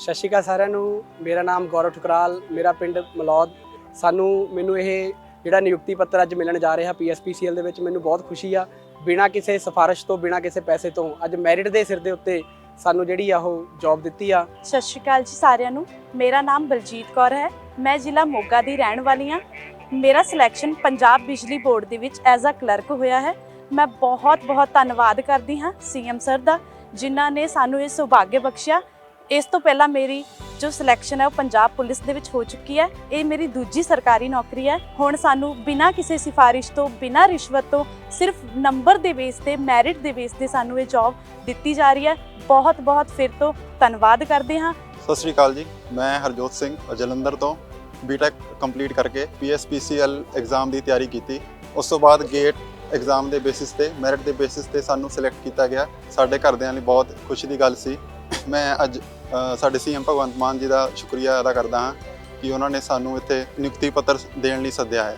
ਸਤਿ ਸ਼੍ਰੀ ਅਕਾਲ ਸਾਰਿਆਂ ਨੂੰ। ਮੇਰਾ ਨਾਮ ਗੌਰਵ ਠੁਕਰਾਲ, ਮੇਰਾ ਪਿੰਡ ਮਲੌਦ। ਸਾਨੂੰ ਮੈਨੂੰ ਇਹ ਜਿਹੜਾ ਨਿਯੁਕਤੀ ਪੱਤਰ ਅੱਜ ਮਿਲਣ ਜਾ ਰਿਹਾ ਪੀਐਸਪੀਸੀਐਲ ਦੇ ਵਿੱਚ ਮੈਨੂੰ ਬਹੁਤ ਖੁਸ਼ੀ ਆ। ਬਿਨਾਂ ਕਿਸੇ ਸਿਫਾਰਿਸ਼ ਤੋਂ, ਬਿਨਾਂ ਕਿਸੇ ਪੈਸੇ ਤੋਂ ਅੱਜ ਮੈਰਿਟ ਦੇ ਸਿਰ ਦੇ ਉੱਤੇ ਸਾਨੂੰ ਜਿਹੜੀ ਆ ਉਹ ਜੌਬ ਦਿੱਤੀ ਆ। ਸਤਿ ਸ਼੍ਰੀ ਅਕਾਲ ਜੀ ਸਾਰਿਆਂ ਨੂੰ। ਮੇਰਾ ਨਾਮ ਬਲਜੀਤ ਕੌਰ ਹੈ। ਮੈਂ ਜ਼ਿਲ੍ਹਾ ਮੋਗਾ ਦੀ ਰਹਿਣ ਵਾਲੀ ਹਾਂ। ਮੇਰਾ ਸਿਲੈਕਸ਼ਨ ਪੰਜਾਬ ਬਿਜਲੀ ਬੋਰਡ ਦੇ ਵਿੱਚ ਐਜ਼ ਅ ਕਲਰਕ ਹੋਇਆ ਹੈ। ਮੈਂ ਬਹੁਤ ਬਹੁਤ ਧੰਨਵਾਦ ਕਰਦੀ ਹਾਂ ਸੀਐਮ ਸਰ ਦਾ, ਜਿਨ੍ਹਾਂ ਨੇ ਸਾਨੂੰ ਇਹ ਸੁਭਾਗਯ ਬਖਸ਼ਿਆ। ਇਸ ਤੋਂ ਪਹਿਲਾਂ ਮੇਰੀ ਜੋ ਸਿਲੈਕਸ਼ਨ ਹੈ ਉਹ ਪੰਜਾਬ ਪੁਲਿਸ ਦੇ ਵਿੱਚ ਹੋ ਚੁੱਕੀ ਹੈ। ਇਹ ਮੇਰੀ ਦੂਜੀ ਸਰਕਾਰੀ ਨੌਕਰੀ ਹੈ। ਹੁਣ ਸਾਨੂੰ ਬਿਨਾਂ ਕਿਸੇ ਸਿਫਾਰਿਸ਼ ਤੋਂ, ਬਿਨਾਂ ਰਿਸ਼ਵਤ ਤੋਂ, ਸਿਰਫ ਨੰਬਰ ਦੇ ਬੇਸ ਤੇ ਮੈਰਿਟ ਦੇ ਬੇਸ ਤੇ ਸਾਨੂੰ ਇਹ ਜੌਬ ਦਿੱਤੀ ਜਾ ਰਹੀ ਹੈ। ਬਹੁਤ ਬਹੁਤ ਫਿਰ ਤੋਂ ਧੰਨਵਾਦ ਕਰਦੇ ਹਾਂ। ਸਤਿ ਸ਼੍ਰੀ ਅਕਾਲ ਜੀ। ਮੈਂ ਹਰਜੋਤ ਸਿੰਘ, ਜਲੰਧਰ ਤੋਂ ਬੀਟੈਕ ਕੰਪਲੀਟ ਕਰਕੇ ਪੀਐਸਪੀਸੀਐਲ ਐਗਜ਼ਾਮ ਦੀ ਤਿਆਰੀ ਕੀਤੀ। ਉਸ ਤੋਂ ਬਾਅਦ ਗੇਟ ਐਗਜ਼ਾਮ ਦੇ ਬੇਸਿਸ ਤੇ ਮੈਰਿਟ ਦੇ ਬੇਸਿਸ ਤੇ ਸਾਨੂੰ ਸਿਲੈਕਟ ਕੀਤਾ ਗਿਆ। ਸਾਡੇ ਘਰਦਿਆਂ ਲਈ ਬਹੁਤ ਖੁਸ਼ੀ ਦੀ ਗੱਲ ਸੀ। ਮੈਂ ਅੱਜ ਸਾਡੇ ਸੀਐਮ ਭਗਵੰਤ ਮਾਨ ਜੀ ਦਾ ਸ਼ੁਕਰੀਆ ਅਦਾ ਕਰਦਾ ਹਾਂ ਕਿ ਉਹਨਾਂ ਨੇ ਸਾਨੂੰ ਇੱਥੇ ਨਿਯੁਕਤੀ ਪੱਤਰ ਦੇਣ ਲਈ ਸੱਦਿਆ ਹੈ।